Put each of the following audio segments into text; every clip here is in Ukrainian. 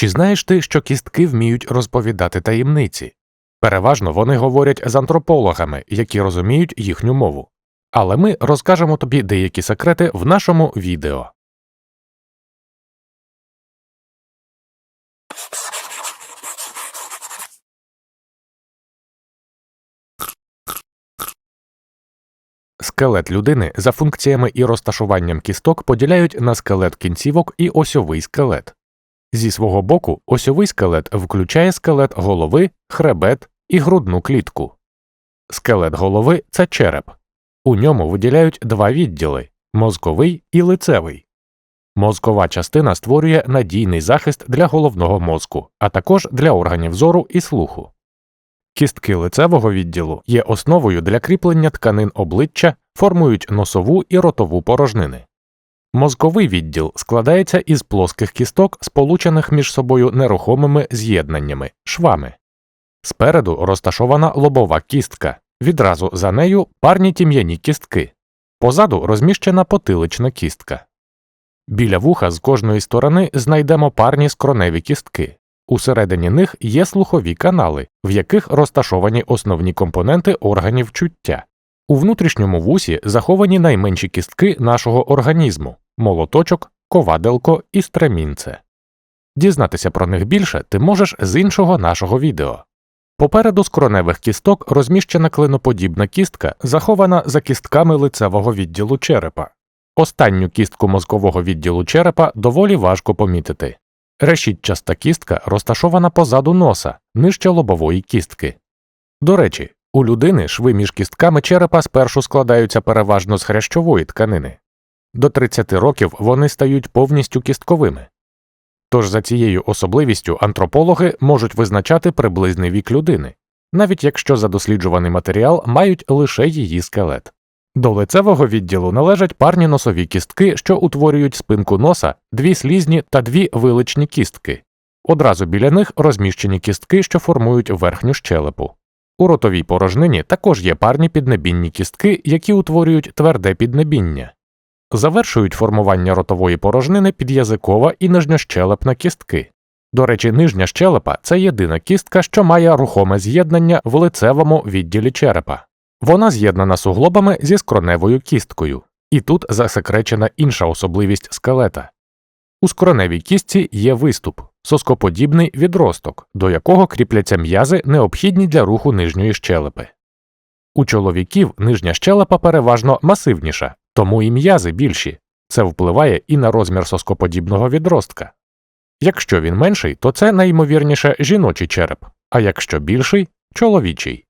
Чи знаєш ти, що кістки вміють розповідати таємниці? Переважно вони говорять з антропологами, які розуміють їхню мову. Але ми розкажемо тобі деякі секрети в нашому відео. Скелет людини за функціями і розташуванням кісток поділяють на скелет кінцівок і осьовий скелет. Зі свого боку, осьовий скелет включає скелет голови, хребет і грудну клітку. Скелет голови це череп. У ньому виділяють два відділи мозковий і лицевий. Мозкова частина створює надійний захист для головного мозку, а також для органів зору і слуху. Кістки лицевого відділу є основою для кріплення тканин обличчя, формують носову і ротову порожнини. Мозковий відділ складається із плоских кісток, сполучених між собою нерухомими з'єднаннями швами. Спереду розташована лобова кістка, відразу за нею парні тім'яні кістки, позаду розміщена потилична кістка. Біля вуха з кожної сторони знайдемо парні скроневі кістки. Усередині них є слухові канали, в яких розташовані основні компоненти органів чуття. У внутрішньому вусі заховані найменші кістки нашого організму молоточок, коваделко і стремінце. Дізнатися про них більше ти можеш з іншого нашого відео. Попереду скроневих кісток розміщена клиноподібна кістка, захована за кістками лицевого відділу черепа. Останню кістку мозкового відділу черепа доволі важко помітити. Решітчаста кістка розташована позаду носа, нижче лобової кістки. До речі, у людини шви між кістками черепа спершу складаються переважно з хрящової тканини. До 30 років вони стають повністю кістковими. Тож за цією особливістю антропологи можуть визначати приблизний вік людини, навіть якщо за досліджуваний матеріал мають лише її скелет. До лицевого відділу належать парні носові кістки, що утворюють спинку носа, дві слізні та дві виличні кістки. Одразу біля них розміщені кістки, що формують верхню щелепу. У ротовій порожнині також є парні піднебінні кістки, які утворюють тверде піднебіння. Завершують формування ротової порожнини під'язикова і нижньощелепна кістки. До речі, нижня щелепа це єдина кістка, що має рухоме з'єднання в лицевому відділі черепа. Вона з'єднана суглобами зі скроневою кісткою, і тут засекречена інша особливість скелета. У скроневій кістці є виступ, соскоподібний відросток, до якого кріпляться м'язи, необхідні для руху нижньої щелепи. У чоловіків нижня щелепа переважно масивніша, тому і м'язи більші, це впливає і на розмір соскоподібного відростка. Якщо він менший, то це найімовірніше жіночий череп, а якщо більший чоловічий.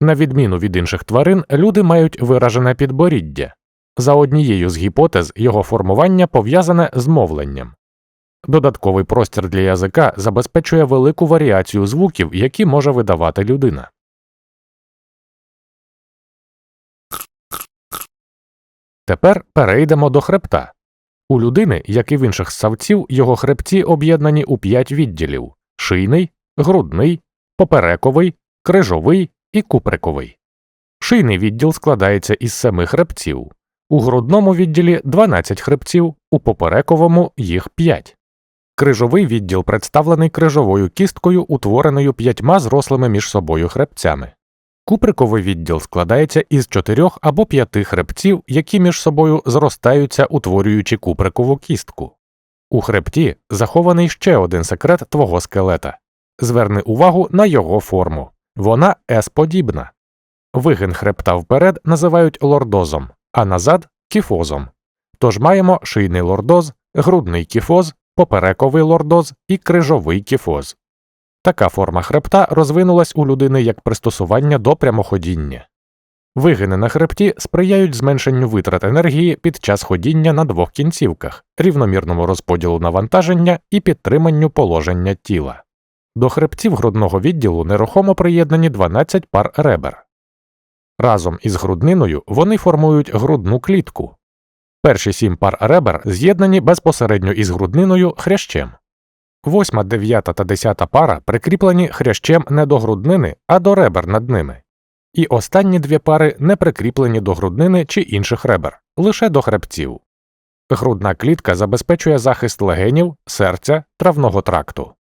На відміну від інших тварин, люди мають виражене підборіддя. За однією з гіпотез його формування пов'язане з мовленням. Додатковий простір для язика забезпечує велику варіацію звуків, які може видавати людина. Тепер перейдемо до хребта. У людини, як і в інших ссавців, його хребці об'єднані у п'ять відділів шийний, грудний, поперековий, крижовий і куприковий. Шийний відділ складається із семи хребців, у грудному відділі 12 хребців, у поперековому їх 5. Крижовий відділ представлений крижовою кісткою, утвореною п'ятьма зрослими між собою хребцями. Куприковий відділ складається із чотирьох або п'яти хребців, які між собою зростаються, утворюючи куприкову кістку. У хребті захований ще один секрет твого скелета зверни увагу на його форму вона С-подібна. Вигин хребта вперед називають лордозом, а назад кіфозом. Тож маємо шийний лордоз, грудний кіфоз, поперековий лордоз і крижовий кіфоз. Така форма хребта розвинулась у людини як пристосування до прямоходіння. Вигини на хребті сприяють зменшенню витрат енергії під час ходіння на двох кінцівках, рівномірному розподілу навантаження і підтриманню положення тіла. До хребців грудного відділу нерухомо приєднані 12 пар ребер. Разом із грудниною вони формують грудну клітку. Перші сім пар ребер з'єднані безпосередньо із грудниною хрящем. Восьма, дев'ята та десята пара прикріплені хрящем не до груднини, а до ребер над ними. І останні дві пари не прикріплені до груднини чи інших ребер, лише до хребців. Грудна клітка забезпечує захист легенів, серця, травного тракту.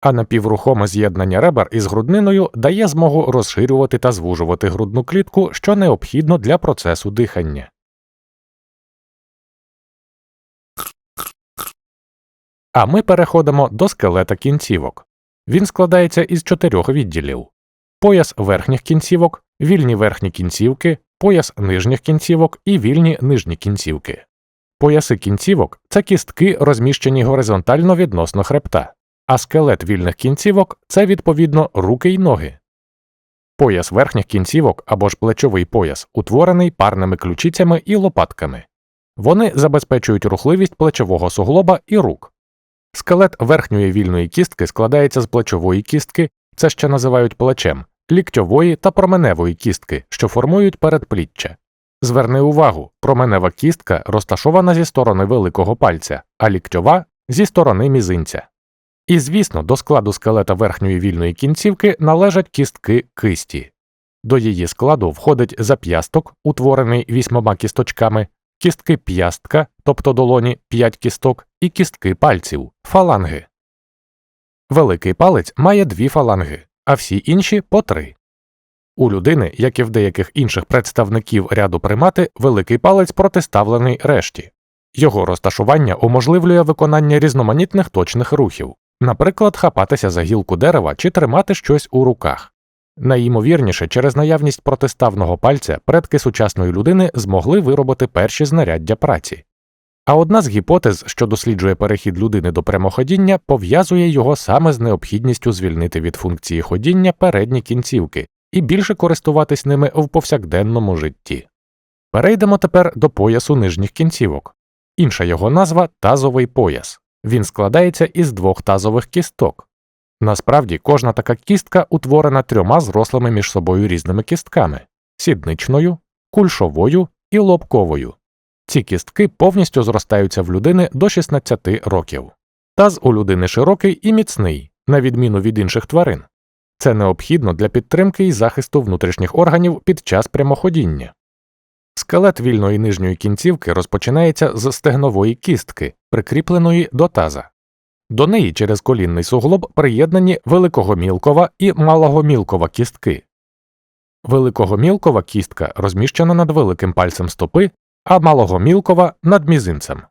А напіврухоме з'єднання ребер із грудниною дає змогу розширювати та звужувати грудну клітку, що необхідно для процесу дихання. А ми переходимо до скелета кінцівок. Він складається із чотирьох відділів: пояс верхніх кінцівок, вільні верхні кінцівки, пояс нижніх кінцівок і вільні нижні кінцівки. Пояси кінцівок це кістки, розміщені горизонтально відносно хребта, а скелет вільних кінцівок це відповідно руки й ноги. Пояс верхніх кінцівок або ж плечовий пояс утворений парними ключицями і лопатками. Вони забезпечують рухливість плечового суглоба і рук. Скелет верхньої вільної кістки складається з плечової кістки, це ще називають плечем, ліктьової та променевої кістки, що формують передпліччя. Зверни увагу, променева кістка розташована зі сторони великого пальця, а ліктьова зі сторони мізинця. І, звісно, до складу скелета верхньої вільної кінцівки належать кістки кисті. До її складу входить зап'ясток, утворений вісьмома кісточками, кістки п'ястка, тобто долоні 5 кісток, і кістки пальців фаланги. Великий палець має дві фаланги, а всі інші по три. У людини, як і в деяких інших представників ряду примати, великий палець протиставлений решті. Його розташування уможливлює виконання різноманітних точних рухів, наприклад, хапатися за гілку дерева чи тримати щось у руках. Найімовірніше, через наявність протиставного пальця предки сучасної людини змогли виробити перші знаряддя праці. А одна з гіпотез, що досліджує перехід людини до прямоходіння, пов'язує його саме з необхідністю звільнити від функції ходіння передні кінцівки і більше користуватись ними в повсякденному житті. Перейдемо тепер до поясу нижніх кінцівок. Інша його назва тазовий пояс. Він складається із двох тазових кісток. Насправді кожна така кістка утворена трьома зрослими між собою різними кістками сідничною, кульшовою і лобковою. Ці кістки повністю зростаються в людини до 16 років. Таз у людини широкий і міцний, на відміну від інших тварин. Це необхідно для підтримки і захисту внутрішніх органів під час прямоходіння. Скелет вільної нижньої кінцівки розпочинається з стегнової кістки, прикріпленої до таза. До неї через колінний суглоб приєднані великогомілкова і малогомілкова кістки. Великогомілкова кістка розміщена над великим пальцем стопи, а малогомілкова над мізинцем.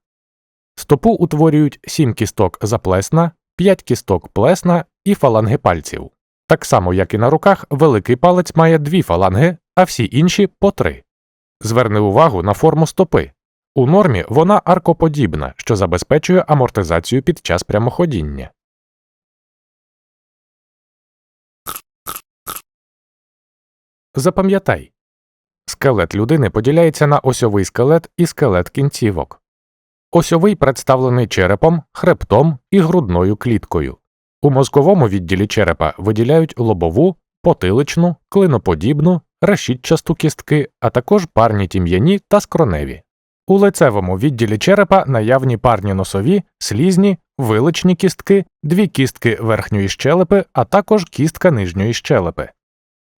Стопу утворюють 7 кісток заплесна, 5 кісток плесна і фаланги пальців. Так само, як і на руках, великий палець має дві фаланги, а всі інші по три. Зверни увагу на форму стопи. У нормі вона аркоподібна, що забезпечує амортизацію під час прямоходіння. Запам'ятай скелет людини поділяється на осьовий скелет і скелет кінцівок. Осьовий представлений черепом, хребтом і грудною кліткою. У мозковому відділі черепа виділяють лобову, потиличну, клиноподібну, решітчасту кістки, а також парні тім'яні та скроневі. У лицевому відділі черепа наявні парні носові, слізні, виличні кістки, дві кістки верхньої щелепи, а також кістка нижньої щелепи.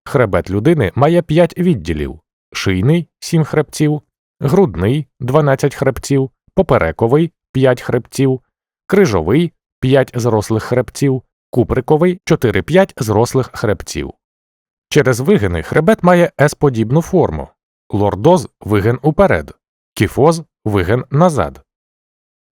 Хребет людини має 5 відділів шийний 7 хребців, грудний 12 хребців, поперековий 5 хребців, крижовий 5 зрослих хребців, куприковий 4-5 зрослих хребців. Через вигини хребет має С-подібну форму, лордоз вигин уперед, кіфоз вигин назад.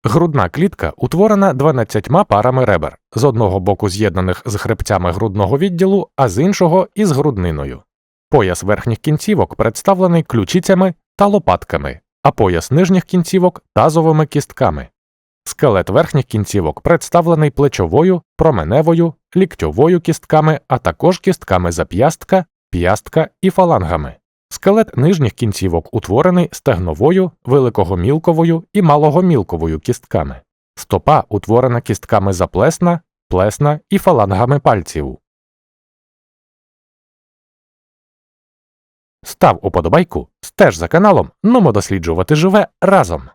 Грудна клітка утворена 12 парами ребер, з одного боку з'єднаних з хребцями грудного відділу, а з іншого із грудниною. Пояс верхніх кінцівок представлений ключицями та лопатками, а пояс нижніх кінцівок тазовими кістками. Скелет верхніх кінцівок представлений плечовою, променевою, ліктьовою кістками, а також кістками зап'ястка, п'ястка і фалангами. Скелет нижніх кінцівок утворений стегновою, великогомілковою і малогомілковою кістками. Стопа утворена кістками заплесна, плесна і фалангами пальців. Став уподобайку, стеж за каналом, нумо досліджувати живе разом.